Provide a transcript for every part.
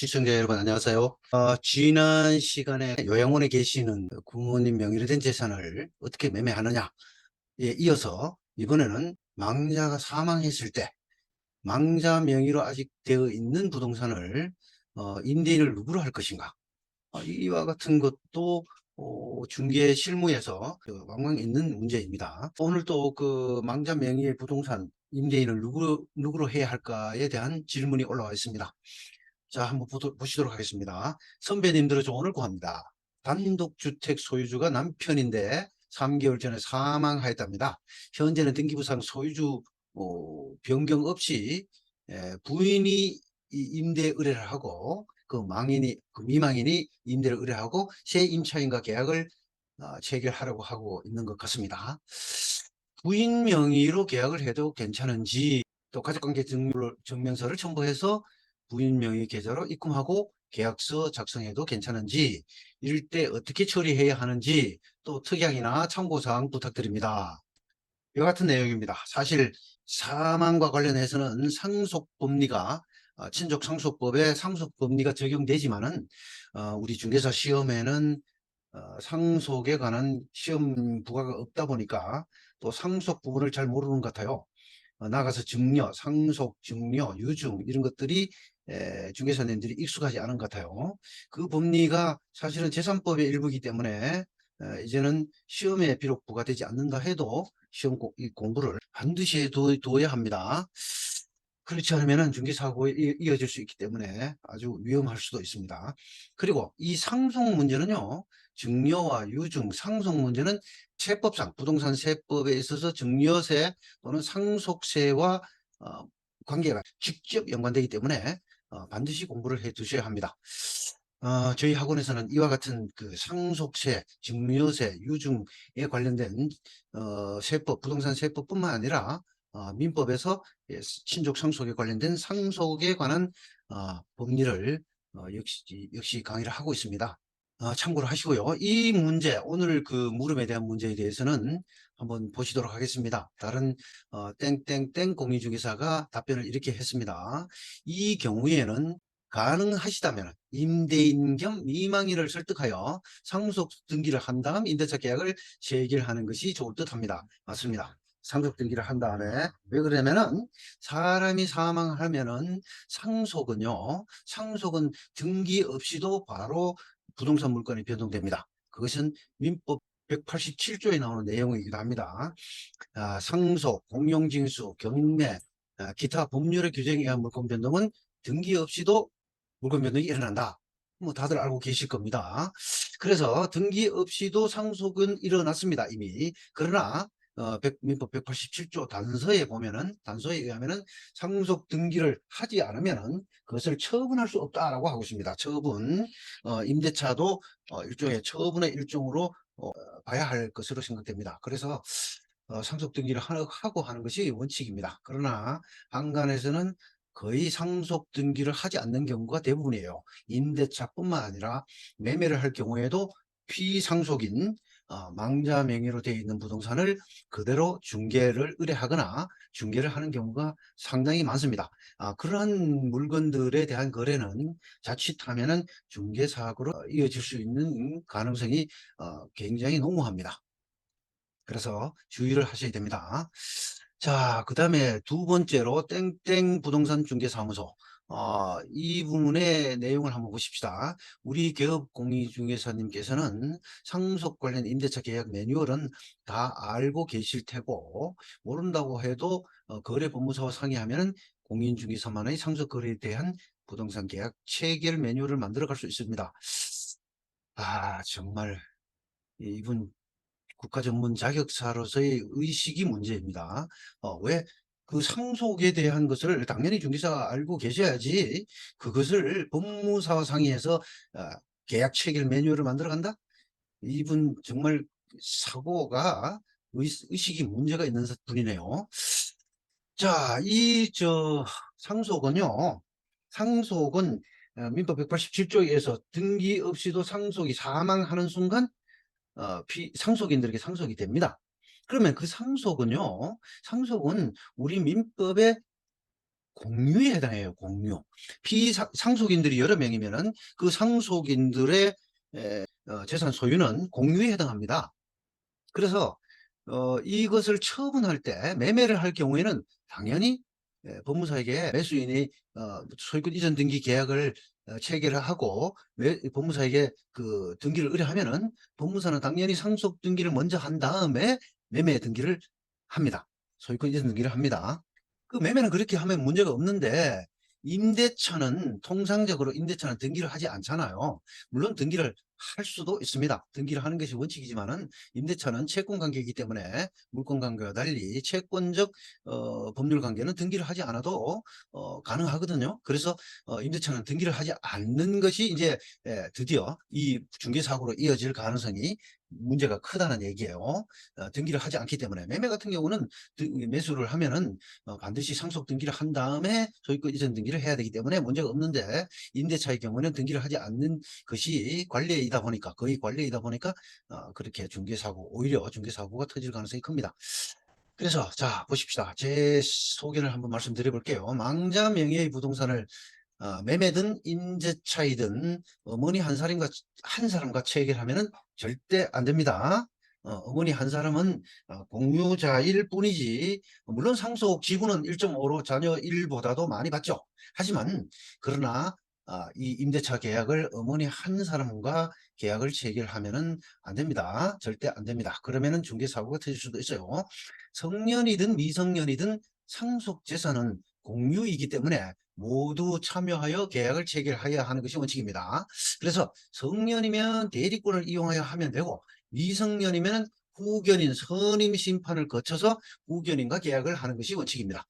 시청자 여러분 안녕하세요. 어, 지난 시간에 요양원에 계시는 부모님 명의로 된 재산을 어떻게 매매하느냐에 이어서 이번에는 망자가 사망했을 때 망자 명의로 아직 되어 있는 부동산을 어, 임대인을 누구로 할 것인가 어, 이와 같은 것도 어, 중개 실무에서 그 왕왕 있는 문제입니다. 오늘 또 그 망자 명의의 부동산 임대인을 누구로, 누구로 해야 할까에 대한 질문이 올라와 있습니다. 자, 한번 보도, 보시도록 하겠습니다. 선배님들의 조언을 구합니다. 단독주택 소유주가 남편인데 3개월 전에 사망하였답니다. 현재는 등기부상 소유주 어, 변경 없이 에, 부인이 이 임대 의뢰를 하고 그 망인이 그 미망인이 임대를 의뢰하고 새 임차인과 계약을 어, 체결하려고 하고 있는 것 같습니다. 부인 명의로 계약을 해도 괜찮은지 또 가족관계 증명- 증명서를 첨부해서 부인 명의 계좌로 입금하고 계약서 작성해도 괜찮은지 이럴 때 어떻게 처리해야 하는지 또 특약이나 참고사항 부탁드립니다. 이와 같은 내용입니다. 사실 사망과 관련해서는 상속법리가 어, 친족 상속법에 상속법리가 적용되지만은 어, 우리 중개사 시험에는 어, 상속에 관한 시험 부가가 없다 보니까 또 상속 부분을 잘 모르는 것 같아요. 어, 나가서 증여, 상속, 증여, 유증 이런 것들이 에, 중개사님들이 익숙하지 않은 것 같아요. 그 법리가 사실은 재산법의 일부이기 때문에 에, 이제는 시험에 비록 부과되지 않는다 해도 시험 고- 이 공부를 반드시 해둬- 둬야 합니다. 그렇지 않으면 중개사고에 이- 이어질 수 있기 때문에 아주 위험할 수도 있습니다. 그리고 이 상속 문제는요, 증여와 유증, 상속 문제는 세법상 부동산 세법에 있어서 증여세 또는 상속세와 어, 관계가 직접 연관되기 때문에 어, 반드시 공부를 해 두셔야 합니다. 어, 저희 학원에서는 이와 같은 그 상속세, 증여세, 유증에 관련된 어, 세법, 부동산 세법뿐만 아니라 어, 민법에서 예, 친족 상속에 관련된 상속에 관한 어, 법리를 어, 역시 역시 강의를 하고 있습니다. 어, 참고로 하시고요. 이 문제, 오늘 그 물음에 대한 문제에 대해서는 한번 보시도록 하겠습니다. 다른 어, 땡땡땡 공인중개사가 답변을 이렇게 했습니다. 이 경우에는 가능하시다면 임대인 겸 미망인을 설득하여 상속 등기를 한 다음 임대차 계약을 체결하는 것이 좋을 듯 합니다. 맞습니다. 상속 등기를 한 다음에 왜 그러냐면은 사람이 사망하면은 상속은요 상속은 등기 없이도 바로 부동산 물건이 변동됩니다. 그것은 민법 187조에 나오는 내용이기도 합니다. 아, 상속, 공용징수, 경매, 아, 기타 법률의 규정에 의한 물건 변동은 등기 없이도 물건 변동이 일어난다. 뭐 다들 알고 계실 겁니다. 그래서 등기 없이도 상속은 일어났습니다. 이미. 그러나 어, 백- 민법 187조 단서에 보면은 단서에 의하면은 상속 등기를 하지 않으면은 그것을 처분할 수 없다라고 하고 있습니다. 처분 어, 임대차도 어, 일종의 처분의 일종으로 어, 봐야 할 것으로 생각됩니다. 그래서 어, 상속 등기를 하- 하고 하는 것이 원칙입니다. 그러나 한간에서는 거의 상속 등기를 하지 않는 경우가 대부분이에요. 임대차뿐만 아니라 매매를 할 경우에도 피상속인 어, 망자 명의로 되어 있는 부동산을 그대로 중개를 의뢰하거나 중개를 하는 경우가 상당히 많습니다. 아, 그러한 물건들에 대한 거래는 자칫하면은 중개 사고로 이어질 수 있는 가능성이 어, 굉장히 농후합니다. 그래서 주의를 하셔야 됩니다. 자, 그 다음에 두 번째로 땡땡 부동산 중개사무소. 어, 이 부분의 내용을 한번 보십시다. 우리 기업 공인중개사님께서는 상속 관련 임대차 계약 매뉴얼은 다 알고 계실 테고 모른다고 해도 어, 거래법무사와 상의하면 공인중개사만의 상속 거래에 대한 부동산 계약 체결 매뉴얼을 만들어 갈 수 있습니다. 아, 정말 이분 국가 전문 자격사로서의 의식이 문제입니다. 어, 왜? 그 상속에 대한 것을 당연히 중개사가 알고 계셔야지 그것을 법무사와 상의해서 어, 계약 체결 매뉴얼을 만들어 간다? 이분 정말 사고가 의, 의식이 문제가 있는 분이네요. 자, 이 저 상속은요. 상속은 어, 민법 187조에 의해서 등기 없이도 상속이 사망하는 순간 어, 피, 상속인들에게 상속이 됩니다. 그러면 그 상속은요, 상속은 우리 민법에 공유에 해당해요. 공유. 피상속인들이 여러 명이면은 그 상속인들의 에, 어, 재산 소유는 공유에 해당합니다. 그래서 어, 이것을 처분할 때 매매를 할 경우에는 당연히 예, 법무사에게 매수인이 어, 소유권 이전 등기 계약을 어, 체결을 하고 매, 법무사에게 그 등기를 의뢰하면은 법무사는 당연히 상속 등기를 먼저 한 다음에 매매 등기를 합니다. 소유권 이전 등기를 합니다. 그 매매는 그렇게 하면 문제가 없는데 임대차는 통상적으로 임대차는 등기를 하지 않잖아요. 물론 등기를 할 수도 있습니다. 등기를 하는 것이 원칙이지만 은 임대차는 채권 관계이기 때문에 물권 관계와 달리 채권적 어, 법률 관계는 등기를 하지 않아도 어, 가능하거든요. 그래서 어, 임대차는 등기를 하지 않는 것이 이제 예, 드디어 이 중개 사고로 이어질 가능성이 문제가 크다는 얘기예요. 어, 등기를 하지 않기 때문에 매매 같은 경우는 등- 매수를 하면은 어, 반드시 상속 등기를 한 다음에 소유권 이전 등기를 해야 되기 때문에 문제가 없는데 임대차의 경우는 등기를 하지 않는 것이 관례이다 보니까 거의 관례이다 보니까 어, 그렇게 중개사고 오히려 중개사고가 터질 가능성이 큽니다. 그래서 자 보십시다. 제 소견을 한번 말씀드려 볼게요. 망자 명의의 부동산을 어, 매매든 임대차이든 어머니 한 사람과 한 사람과 체결하면은 절대 안 됩니다. 어, 머니한 사람은 어, 공유자일 뿐이지 물론 상속 지분은 1.5로 자녀 1보다도 많이 받죠. 하지만 그러나 아, 이 임대차 계약을 어머니 한 사람과 계약을 체결하면은 안 됩니다. 절대 안 됩니다. 그러면은 중개 사고가 터질 수도 있어요. 성년이든 미성년이든 상속 재산은 공유이기 때문에 모두 참여하여 계약을 체결하여야 하는 것이 원칙입니다. 그래서 성년이면 대리권을 이용하여 하면 되고 미성년이면 후견인 선임 심판을 거쳐서 후견인과 계약을 하는 것이 원칙입니다.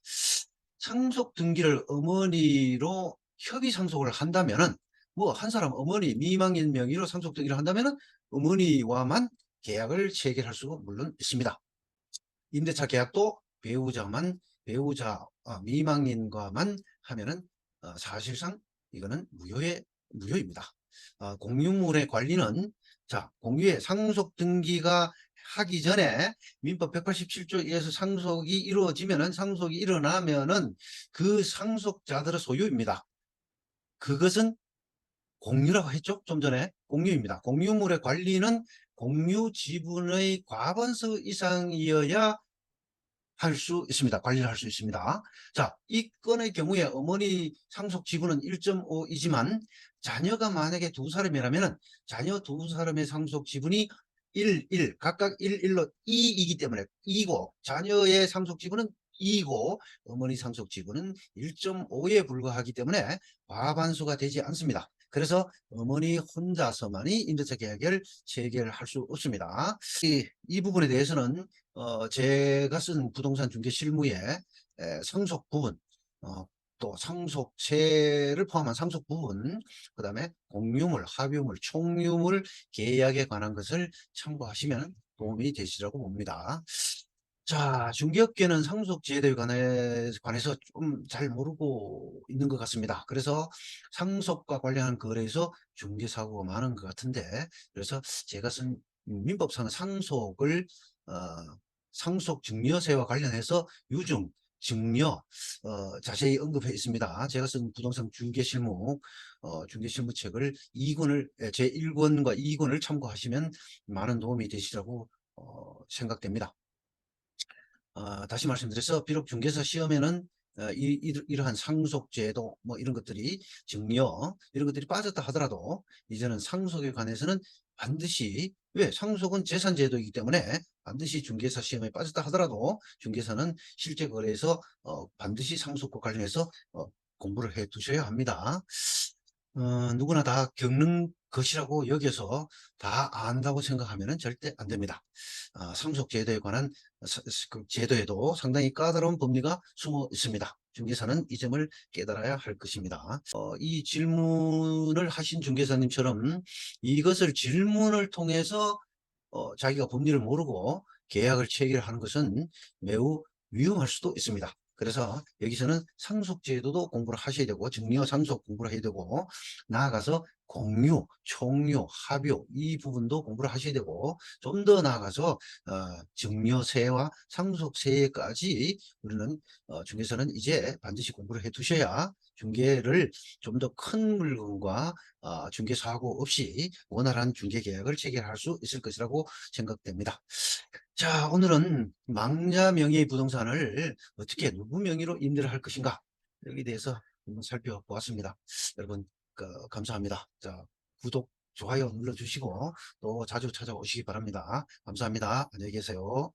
상속 등기를 어머니로 협의 상속을 한다면은 뭐 한 사람 어머니 미망인 명의로 상속 등기를 한다면은 어머니와만 계약을 체결할 수가 물론 있습니다. 임대차 계약도 배우자만 배우자 아, 미망인과만 하면은 어, 사실상 이거는 무효의 무효입니다. 어, 공유물의 관리는 자 공유의 상속 등기가 하기 전에 민법 187조에 의해서 상속이 이루어지면은 상속이 일어나면은 그 상속자들의 소유입니다. 그것은 공유라고 했죠? 좀 전에 공유입니다. 공유물의 관리는 공유 지분의 과반수 이상이어야 할 수 있습니다. 관리를 할수 있습니다. 자, 이 건의 경우에 어머니 상속 지분은 1.5이지만 자녀가 만약에 두 사람이라면 자녀 두 사람의 상속 지분이 1, 1, 각각 1, 1로 2이기 때문에 2고 자녀의 상속 지분은 2고 어머니 상속 지분은 1.5에 불과하기 때문에 과반수가 되지 않습니다. 그래서 어머니 혼자서만이 임대차 계약을 체결할 수 없습니다. 이, 이 부분에 대해서는 어, 제가 쓴 부동산 중개 실무에 에, 상속 부분, 어, 또 상속세를 포함한 상속 부분, 그 다음에 공유물, 합유물, 총유물 계약에 관한 것을 참고하시면 도움이 되시라고 봅니다. 자, 중개업계는 상속지혜도에 관해, 관해서 좀 잘 모르고 있는 것 같습니다. 그래서 상속과 관련한 거래에서 중개사고가 많은 것 같은데, 그래서 제가 쓴 민법상 상속을, 어, 상속 증여세와 관련해서 유증, 증여, 어, 자세히 언급해 있습니다. 제가 쓴 부동산 중개실무, 어, 중개실무책을 2권을, 제 1권과 2권을 참고하시면 많은 도움이 되시라고, 어, 생각됩니다. 어, 다시 말씀드려서 비록 중개사 시험에는 어, 이, 이, 이러한 상속제도 뭐 이런 것들이 증여 이런 것들이 빠졌다 하더라도 이제는 상속에 관해서는 반드시 왜 상속은 재산제도이기 때문에 반드시 중개사 시험에 빠졌다 하더라도 중개사는 실제 거래에서 어, 반드시 상속과 관련해서 어, 공부를 해 두셔야 합니다. 어, 누구나 다 겪는 것이라고 여겨서 다 안다고 생각하면 절대 안 됩니다. 어, 상속제도에 관한 사- 그 제도에도 상당히 까다로운 법리가 숨어 있습니다. 중개사는 이 점을 깨달아야 할 것입니다. 어, 이 질문을 하신 중개사님처럼 이것을 질문을 통해서 어, 자기가 법리를 모르고 계약을 체결하는 것은 매우 위험할 수도 있습니다. 그래서 여기서는 상속제도도 공부를 하셔야 되고 증여 상속 공부를 해야 되고 나아가서 공유, 총유, 합유 이 부분도 공부를 하셔야 되고 좀 더 나아가서 어, 증여세와 상속세까지 우리는 어, 중개사는 이제 반드시 공부를 해 두셔야 중개를 좀 더 큰 물건과 어, 중개사하고 없이 원활한 중개계약을 체결할 수 있을 것이라고 생각됩니다. 자, 오늘은 망자 명의 부동산을 어떻게 누구 명의로 임대를 할 것인가 여기에 대해서 한번 살펴보았습니다. 여러분 그, 감사합니다. 자, 구독, 좋아요 눌러주시고 또 자주 찾아오시기 바랍니다. 감사합니다. 안녕히 계세요.